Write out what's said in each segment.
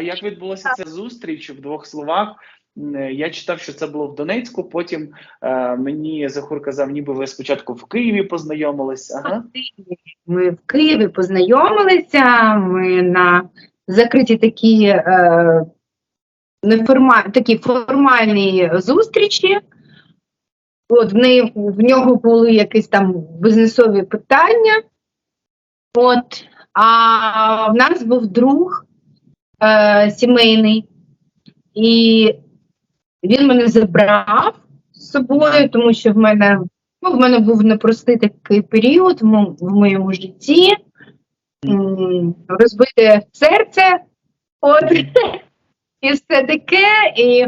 а як відбулася ця зустріч в двох словах? Е, Я читав, що це було в Донецьку. Потім е, мені Захур казав, ніби ви спочатку в Києві познайомились. Ага. Ми в Києві познайомилися. Ми на закриті такі, е, неформа... такі формальні зустрічі. От в, неї, в нього були якісь там бізнесові питання. От, а в нас був друг е, сімейний, і він мене забрав з собою, тому що в мене Ну, в мене був непростий такий період в, в моєму житті. Розбите серце, от, і все таке, і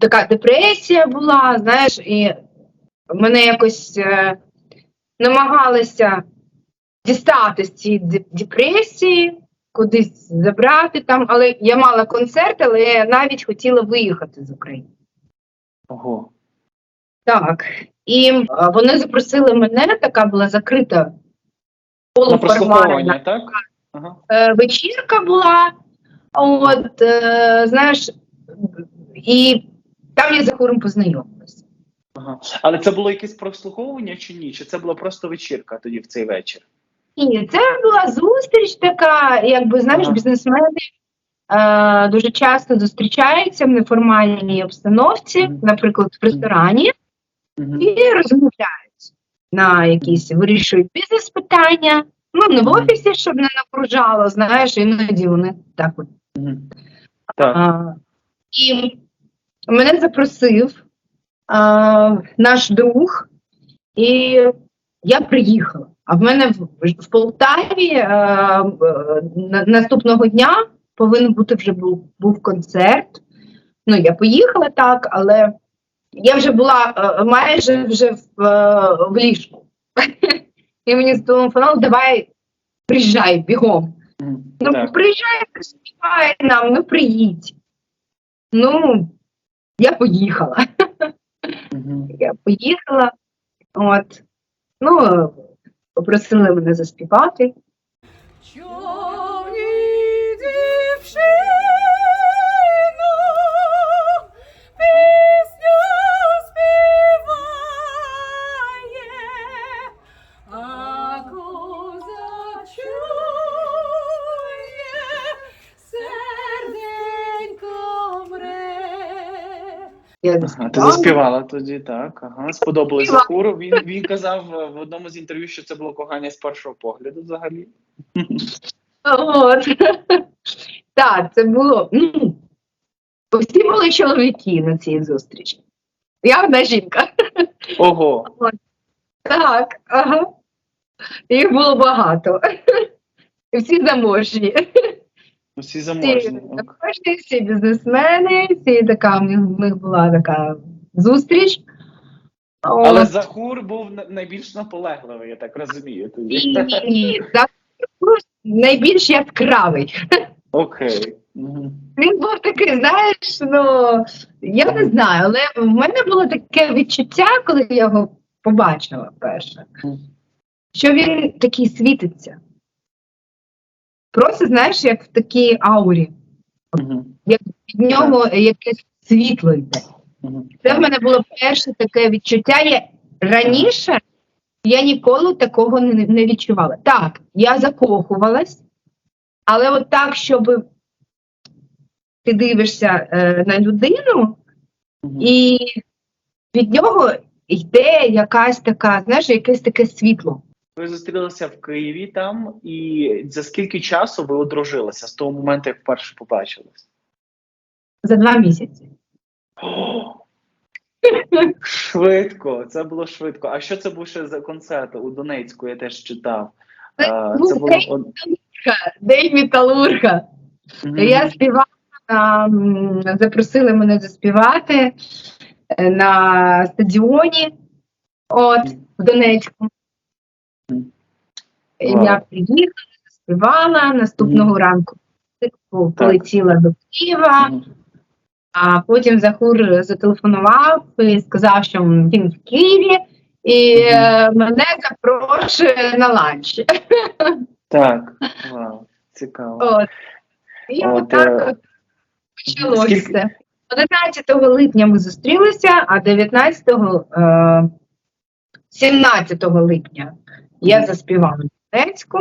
така депресія була, знаєш, і мене якось е, намагалися дістати з цієї депресії, кудись забрати там, але я мала концерт, але я навіть хотіла виїхати з України. Ого. Так, і вони запросили мене, така була закрита полуформальна так? Ага. е, вечірка була. От, е, знаєш, і там я за хором познайомилася. Ага. Але це було якесь прослуховування чи ні? Чи це була просто вечірка тоді в цей вечір? І це була зустріч така, якби знаєш, бізнесмени е, дуже часто зустрічаються в неформальній обстановці, наприклад, в ресторані. І розмовляють на якісь вирішують бізнес-питання. Ну, не в офісі, щоб не напружало, знаєш, іноді вони так от. Так. А, і мене запросив а, наш друг, і я приїхала. А в мене в, в Полтаві е, на- наступного дня повинен бути вже був, був концерт. Ну, я поїхала так, але я вже була е, майже вже в, е, в ліжку. І мені зателефонували, давай приїжджай бігом. Ну, приїжджай, співай нам, ну приїдь. Ну, я поїхала. Я поїхала. От. Ну, попросили мене заспівати. Ага, ти заспівала. тоді, так. Ага. Сподобалось. Захуру. Він, він казав в одному з інтерв'ю, що це було кохання з першого погляду взагалі. От. Так, це було. Ну, всі були чоловіки на цій зустрічі. Я одна жінка. Ого. Так, ага. Їх було багато. Всі заможні. Всі Всі заможні. заможні, всі бізнесмени, всі така, в них, в них була така зустріч. Але От. Захур був на- найбільш наполегливий, я так розумію. Тоді. Ні, ні, ні. Захар найбільш яскравий. Окей. Мгм. Він був такий, знаєш, ну я не знаю, але в мене було таке відчуття, коли я його побачила вперше, що він такий світиться. Просто, знаєш, як в такій аурі. Мгм. Від нього якесь світло йде. Мгм. Це в мене було перше таке відчуття. Я раніше я ніколи такого не, не відчувала. Так, я закохувалась, але от так, щоб ти дивишся е, на людину, Мгм. і від нього йде якась така, знаєш, якесь таке світло. Ви зустрілися в Києві там, і за скільки часу ви одружилися з того моменту, як вперше побачились? За два місяці. О! Швидко, це було швидко. А що це був ще за концерт у Донецьку? Я теж читав. Це Це було день металурга. Мгм. Я співала, запросили мене заспівати е, на стадіоні от, в Донецьку. Мгм. Вау. Я приїхала, заспівала, наступного ранку полетіла до Києва, а потім Захур зателефонував і сказав, що він в Києві, і е, мене запрошує на ланч. Так, вау, цікаво. От. І От, отак е, от почалося Скільки- 11 липня ми зустрілися, а 19 е, 17 липня я заспівала в Донецьку.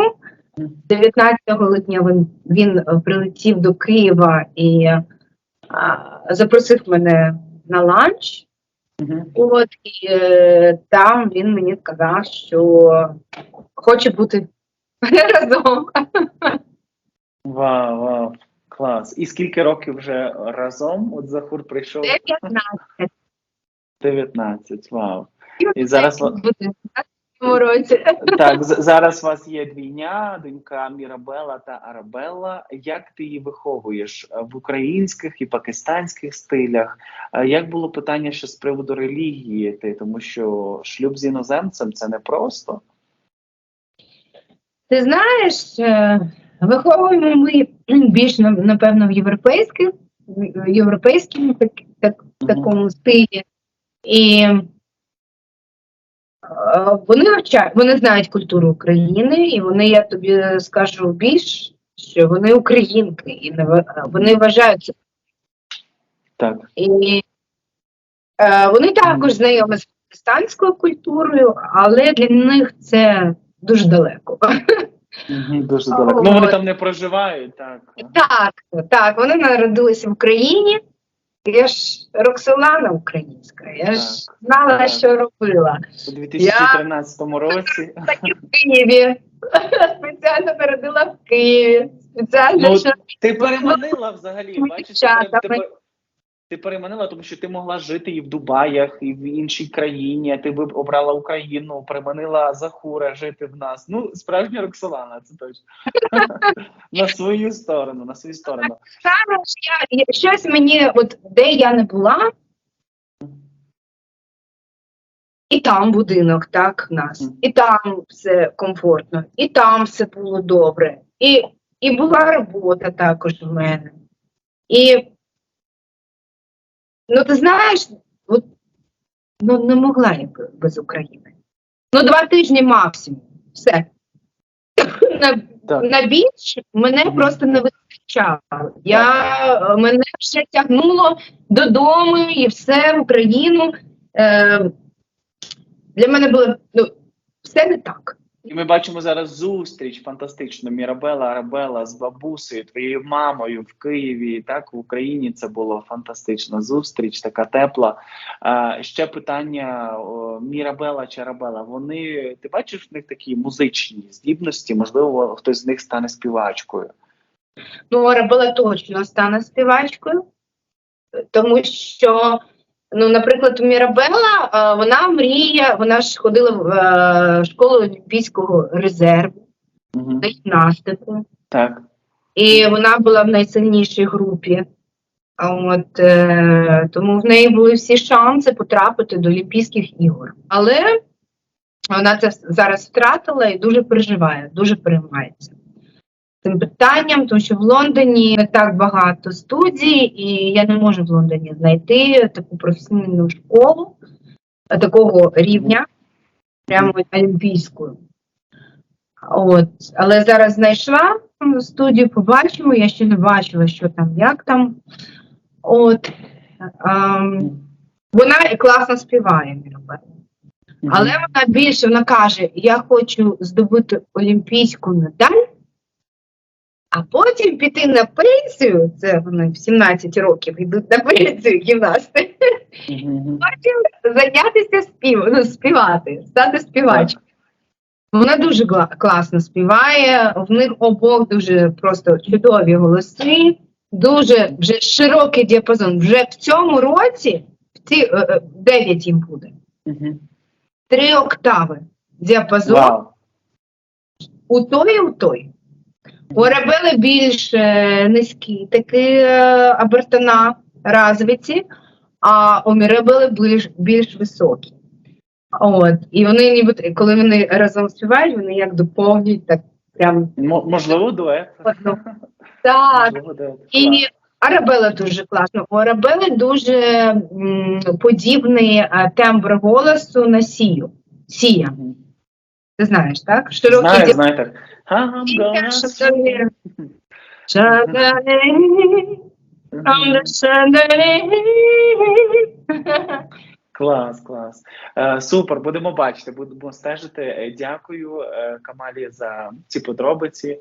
19 липня він, він е, прилетів до Києва і а, запросив мене на ланч. От і е, там він мені сказав, що хоче бути разом. Вау, вау, клас. І скільки років вже разом? От Захур прийшов 19 19. Вау. І зараз буде році. Так, зараз у вас є двійня, донька Мірабела та Арабелла. Як ти її виховуєш в українських і пакистанських стилях? Як було питання ще з приводу релігії? Ти тому що шлюб з іноземцем це не просто. Ти знаєш, е, виховуємо ми більш напевно в європейських, в європейському так, так, такому стилі. І вони вивчають, вони знають культуру України, і вони, я тобі скажу більш, що вони українки, і не ва- вони вважають це. Так. І е, вони також знайомі з пакистанською культурою, але для них це дуже далеко. Дуже далеко. Ну вони там не проживають, так. Так, так, вони народилися в Україні. Я ж Роксолана українська, я ж знала, так. що робила. У 2013 році. Так і в Києві. Спеціально передала в Києві. Спеціально, Ну, що Ти переманила взагалі, бачиш, пере- ти, переманила, тому що ти могла жити і в Дубаях, і в іншій країні. Ти би обрала Україну, переманила Захура жити в нас. Ну, справжня Роксолана, це точно. на свою сторону, на свою сторону. зараз я щось мені, от де я не була, і там будинок, так, в нас, і там все комфортно, і там все було добре, і, і була робота також в мене. І ну ти знаєш, от, ну не могла я без України. Ну, два тижні максимум. Все. На, на біч мене просто не вистачало. Я, мене вже тягнуло додому і все в Україну. Е, для мене було ну, все не так. І ми бачимо зараз зустріч фантастичну. Мірабела Арабела з бабусею, твоєю мамою в Києві. Так в Україні це було фантастична зустріч, така тепла. А, ще питання: о, Мірабела чи Арабела. Вони ти бачиш в них такі музичні здібності? Можливо, хтось з них стане співачкою. Ну, Арабела точно стане співачкою, тому що, ну, наприклад, Мірабела, е, вона мріє, вона ж ходила в е, школу Олімпійського резерву Угу. на гімнастику, Так. і вона була в найсильнішій групі. От, е, тому в неї були всі шанси потрапити до Олімпійських ігор. Але вона це зараз втратила і дуже переживає, дуже переймається цим питанням, тому що в Лондоні не так багато студій, і я не можу в Лондоні знайти таку професійну школу такого рівня, прямо олімпійською. От, але зараз знайшла студію, побачимо. Я ще не бачила, що там, як там. От, ем, вона і класно співає, Але вона більше вона каже: я хочу здобути олімпійську медаль, а потім піти на пенсію. Це вони в 17 років йдуть на пенсію гімнасти, Мгм. зайнятися спів, ну, співати, стати співачкою. Вона дуже класно співає, в них обох дуже просто чудові голоси, дуже вже широкий діапазон. Вже в цьому році, в ці, е, е, 9 їм буде, Мгм. три октави діапазон Вау. у той і у той. У Арабели більш е, низькі такі е, обертона розвиті, а у більш, більш високі. От. І вони ніби, коли вони разом співають, вони як доповнюють так прям можливо, дует. Так. Можливо, дует. І Арабела дуже класно. У Арабели дуже м, подібний е, тембр голосу на сію. Сія. Ти знаєш, так? Широкий Знаю, діапазон. знаю так. Клас, клас. Е, супер, будемо бачити, будемо стежити. Е, Дякую, е, Камалі, за ці подробиці.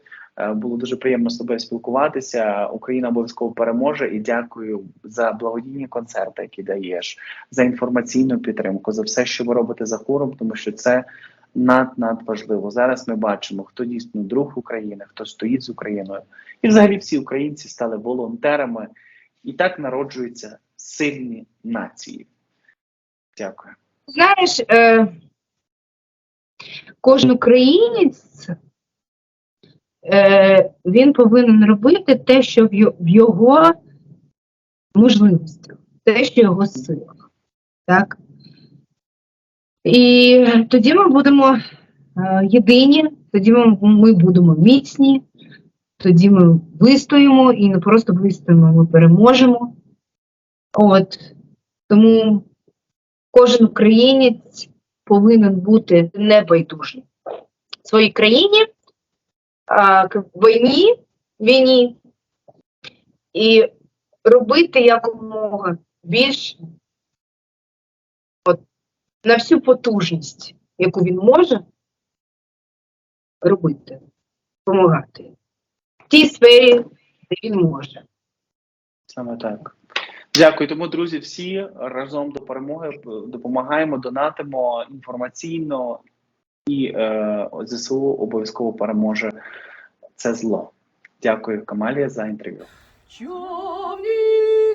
Було дуже приємно з тобою спілкуватися. Україна обов'язково переможе і дякую за благодійні концерти, які даєш, за інформаційну підтримку, за все, що ви робите за хором, тому що це над над важливо. Зараз ми бачимо, хто дійсно друг України, хто стоїть з Україною, і взагалі всі українці стали волонтерами, і так народжуються сильні нації. Дякую. Знаєш, е, кожен українець е, він повинен робити те, що в його можливостях, те, що його силах. Так? І тоді ми будемо е, єдині, тоді ми, будемо міцні, тоді ми вистоїмо і не просто вистоїмо, ми переможемо. От. Тому кожен українець повинен бути небайдужим своїй країні, к війні, війні і робити якомога більше на всю потужність, яку він може робити, допомагати в тій сфері, де він може. Саме так. Дякую. Тому, друзі, всі разом до перемоги допомагаємо, донатимо інформаційно, і е, ЗСУ обов'язково переможе це зло. Дякую, Камалія, за інтерв'ю. Човні